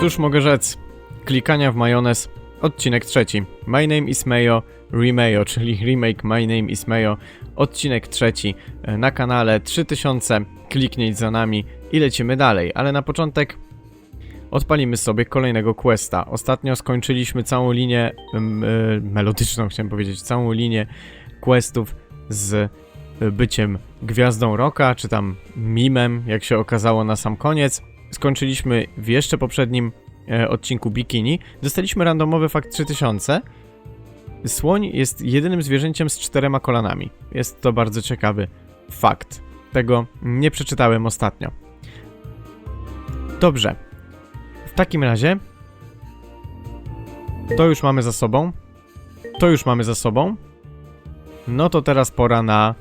Cóż mogę rzec? Klikania w majonez, odcinek trzeci. My name is Mayo, Remayo, czyli remake My name is Mayo, odcinek trzeci e, na kanale 3000 kliknięć za nami i lecimy dalej, ale na początek odpalimy sobie kolejnego questa. Ostatnio skończyliśmy całą linię e, melodyczną, chciałem powiedzieć, całą linię questów z e, byciem gwiazdą rocka, czy tam mimem, jak się okazało na sam koniec. Skończyliśmy w jeszcze poprzednim e, odcinku Bikini. Dostaliśmy randomowy fakt 3000. Słoń jest jedynym zwierzęciem z czterema kolanami. Jest to bardzo ciekawy fakt. Tego nie przeczytałem ostatnio. Dobrze. W takim razie to już mamy za sobą. To już mamy za sobą. No to teraz pora na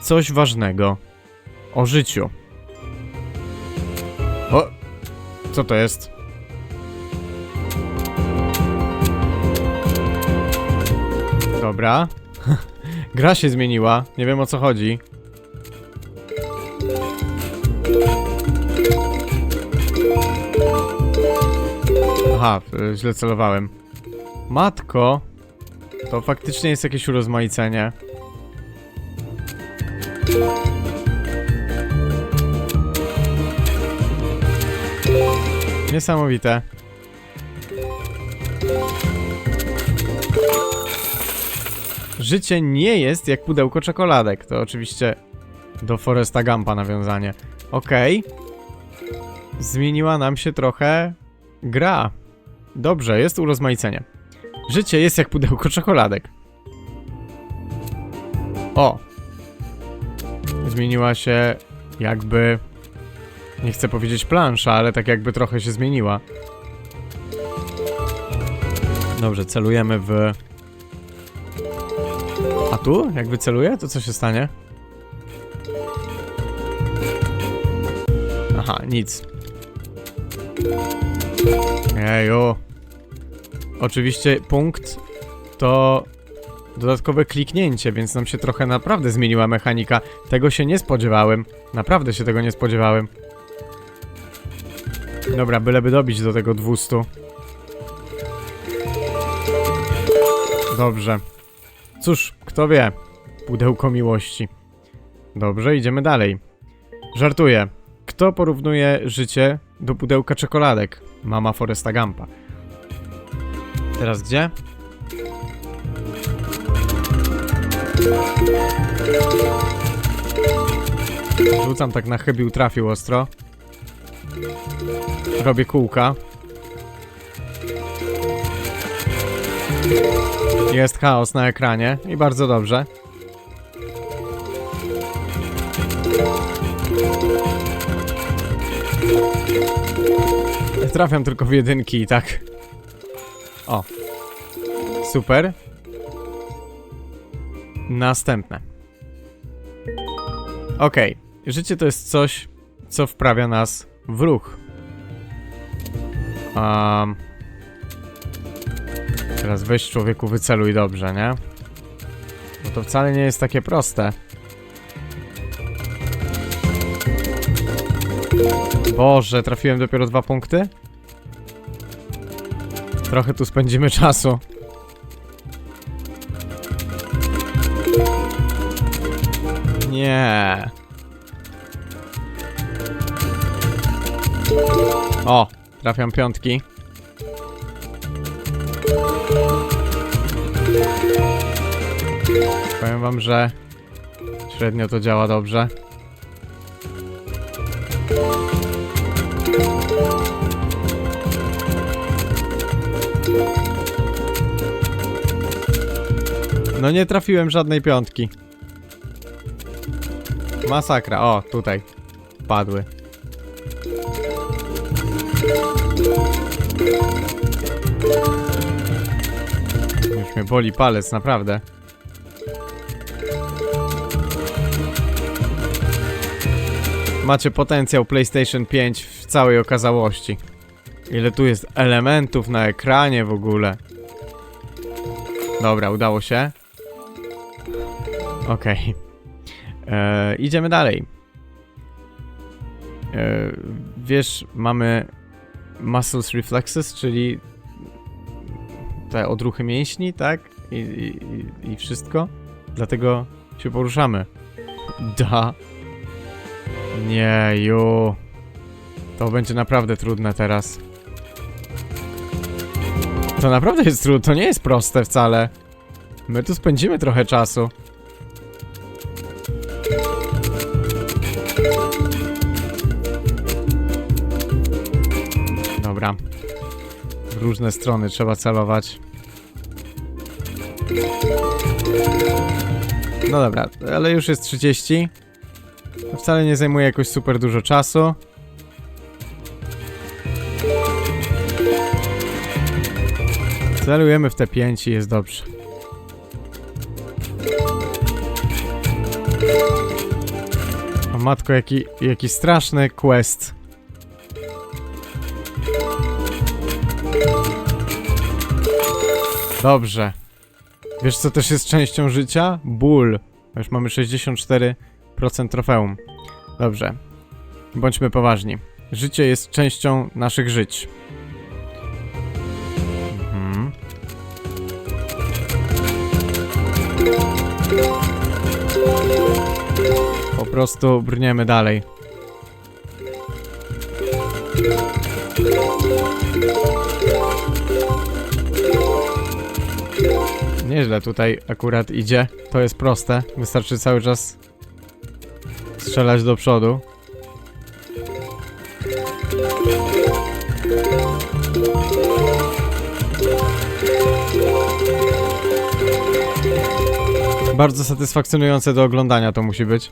coś ważnego o życiu. Co to jest? Dobra. Gra się zmieniła. Nie wiem o co chodzi. Aha, y, źle celowałem. Matko! To faktycznie jest jakieś urozmaicenie. Niesamowite. Życie nie jest jak pudełko czekoladek. To oczywiście do Foresta Gampa nawiązanie. Okej. Zmieniła nam się trochę gra. Dobrze, jest urozmaicenie. Życie jest jak pudełko czekoladek. O! Zmieniła się jakby... Nie chcę powiedzieć plansza, ale tak jakby trochę się zmieniła. Dobrze, celujemy w... A tu? Jak wyceluję, to co się stanie? Aha, nic. Ejo. Oczywiście punkt to dodatkowe kliknięcie, więc nam się trochę naprawdę zmieniła mechanika. Tego się nie spodziewałem. Naprawdę się tego nie spodziewałem. Dobra, byleby dobić do tego 200. Dobrze. Cóż, kto wie. Pudełko miłości. Dobrze, idziemy dalej. Żartuję. Kto porównuje życie do pudełka czekoladek? Mama Foresta Gampa. Teraz gdzie? Rzucam tak na chybił, trafił ostro. Robię kółka. Jest chaos na ekranie i bardzo dobrze. Trafiam tylko w jedynki i tak. O. Super. Następne. Okej. Życie to jest coś, co wprawia nas w ruch. Um, teraz weź człowieku, wyceluj dobrze, nie? Bo to wcale nie jest takie proste. Boże, trafiłem dopiero dwa punkty? Trochę tu spędzimy czasu. Nie. O, trafiam piątki. Powiem wam, że średnio to działa dobrze. No nie trafiłem żadnej piątki. Masakra. O, tutaj. Padły. Już mnie boli palec, naprawdę. Macie potencjał PlayStation 5 w całej okazałości. Ile tu jest elementów na ekranie w ogóle. Dobra, udało się. Okej. E, Idziemy dalej. E, wiesz, mamy muscles reflexes, czyli te odruchy mięśni, tak? I, i, i- wszystko. Dlatego się poruszamy. Da. Nie, ju. To będzie naprawdę trudne teraz. To naprawdę jest trudne, to nie jest proste wcale. My tu spędzimy trochę czasu. Różne strony trzeba celować. No dobra, ale już jest 30. To wcale nie zajmuje jakoś super dużo czasu. Celujemy w te 5 i jest dobrze. O matko, jaki, jaki straszny quest. Dobrze. Wiesz co też jest częścią życia? Ból. Już mamy 64% trofeum. Dobrze. Bądźmy poważni. Życie jest częścią naszych żyć. Mhm. Po prostu brniemy dalej. Nieźle tutaj akurat idzie. To jest proste. Wystarczy cały czas strzelać do przodu. Bardzo satysfakcjonujące do oglądania to musi być.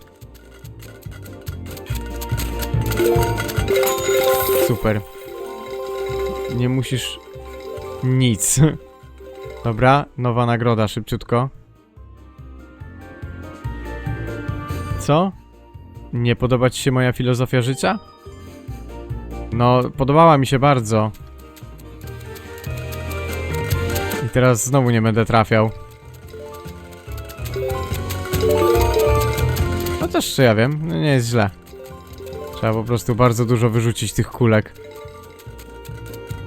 Super. Nie musisz nic. Dobra, nowa nagroda, szybciutko. Co? Nie podoba ci się moja filozofia życia? No, podobała mi się bardzo. I teraz znowu nie będę trafiał. No też, czy ja wiem, no nie jest źle. Trzeba po prostu bardzo dużo wyrzucić tych kulek.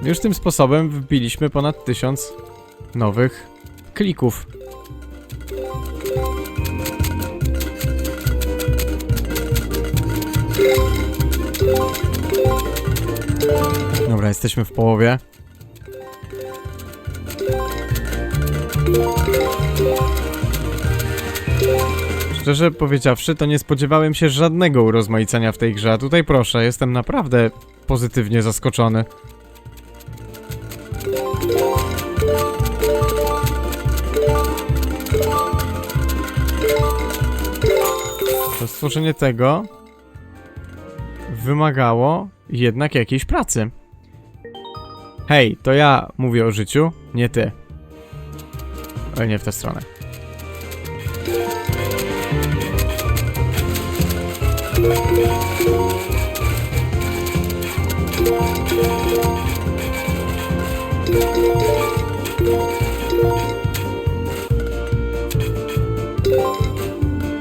Już tym sposobem wbiliśmy ponad tysiąc nowych klików. Dobra, jesteśmy w połowie. Szczerze powiedziawszy, to nie spodziewałem się żadnego urozmaicenia w tej grze, a tutaj proszę, jestem naprawdę pozytywnie zaskoczony. To stworzenie tego wymagało jednak jakiejś pracy. Hej, to ja mówię o życiu, nie ty. Ale nie w tę stronę.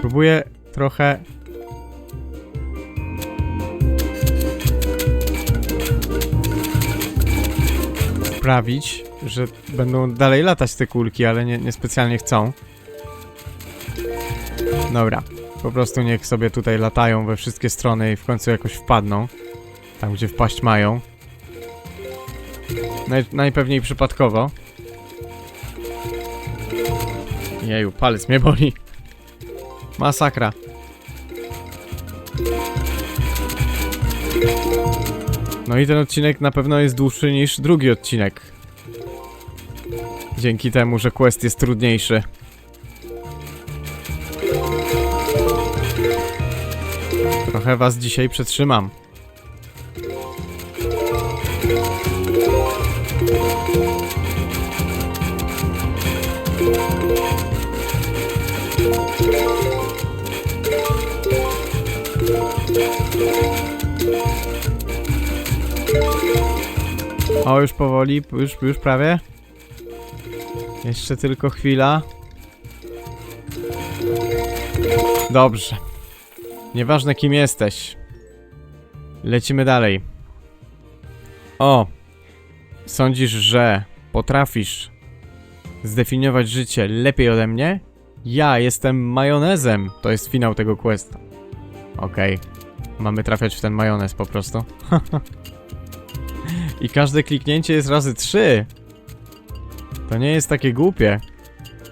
Próbuję trochę. Sprawić, że będą dalej latać te kulki, ale nie, niespecjalnie chcą. Dobra, po prostu niech sobie tutaj latają we wszystkie strony i w końcu jakoś wpadną. Tam, gdzie wpaść mają. Naj, najpewniej przypadkowo. Jeju, palec mnie boli. Masakra. No i ten odcinek na pewno jest dłuższy niż drugi odcinek. Dzięki temu, że quest jest trudniejszy. Trochę was dzisiaj przetrzymam. O, już powoli, już, już prawie. Jeszcze tylko chwila. Dobrze. Nieważne kim jesteś. Lecimy dalej. O! Sądzisz, że potrafisz zdefiniować życie lepiej ode mnie? Ja jestem majonezem. To jest finał tego questa. Okej. Mamy trafiać w ten majonez po prostu. I każde kliknięcie jest razy 3. To nie jest takie głupie.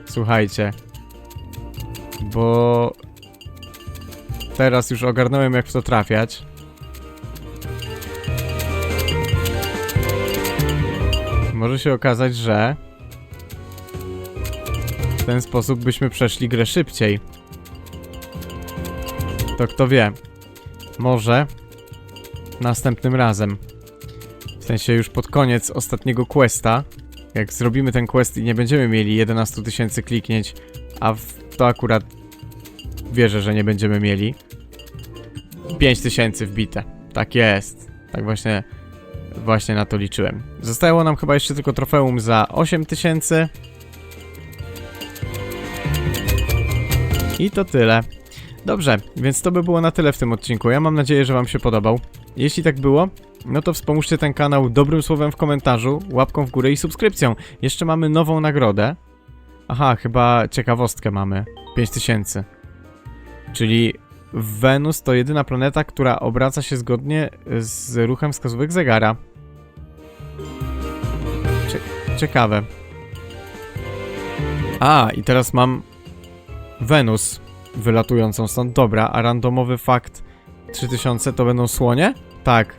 Słuchajcie. Bo teraz już ogarnąłem jak w to trafiać. Może się okazać, że w ten sposób byśmy przeszli grę szybciej. To kto wie. Może następnym razem. W sensie już pod koniec ostatniego questa. Jak zrobimy ten quest i nie będziemy mieli 11 tysięcy kliknięć, a to akurat wierzę, że nie będziemy mieli. 5 tysięcy wbite. Tak jest. Tak właśnie, właśnie na to liczyłem. Zostało nam chyba jeszcze tylko trofeum za 8 tysięcy. I to tyle. Dobrze, więc to by było na tyle w tym odcinku. Ja mam nadzieję, że Wam się podobał. Jeśli tak było, no to wspomóżcie ten kanał dobrym słowem w komentarzu, łapką w górę i subskrypcją. Jeszcze mamy nową nagrodę. Aha, chyba ciekawostkę mamy. 5000. Czyli Wenus to jedyna planeta, która obraca się zgodnie z ruchem wskazówek zegara. Cie- ciekawe. A, i teraz mam Wenus wylatującą stąd. Dobra, a randomowy fakt 3000 to będą słonie? Tak.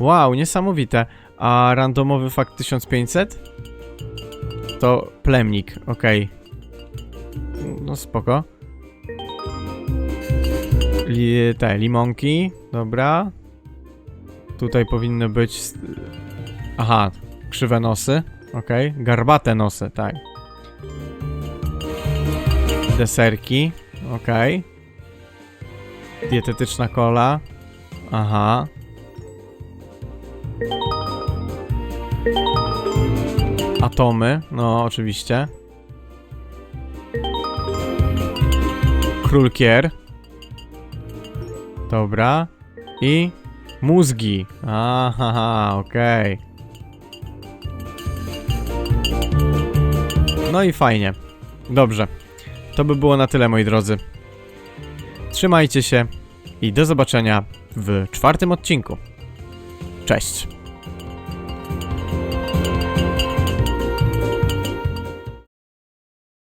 Wow, niesamowite. A randomowy fakt 1500? To plemnik, okej. No spoko. Li te, limonki, dobra. Tutaj powinny być... Aha, krzywe nosy, okej. Garbate nosy, tak. Deserki, okej. Dietetyczna kola. Aha. Atomy, no oczywiście. Król Kier. Dobra. I mózgi. Aha, okej. No i fajnie. Dobrze. To by było na tyle, moi drodzy. Trzymajcie się i do zobaczenia w czwartym odcinku. Cześć.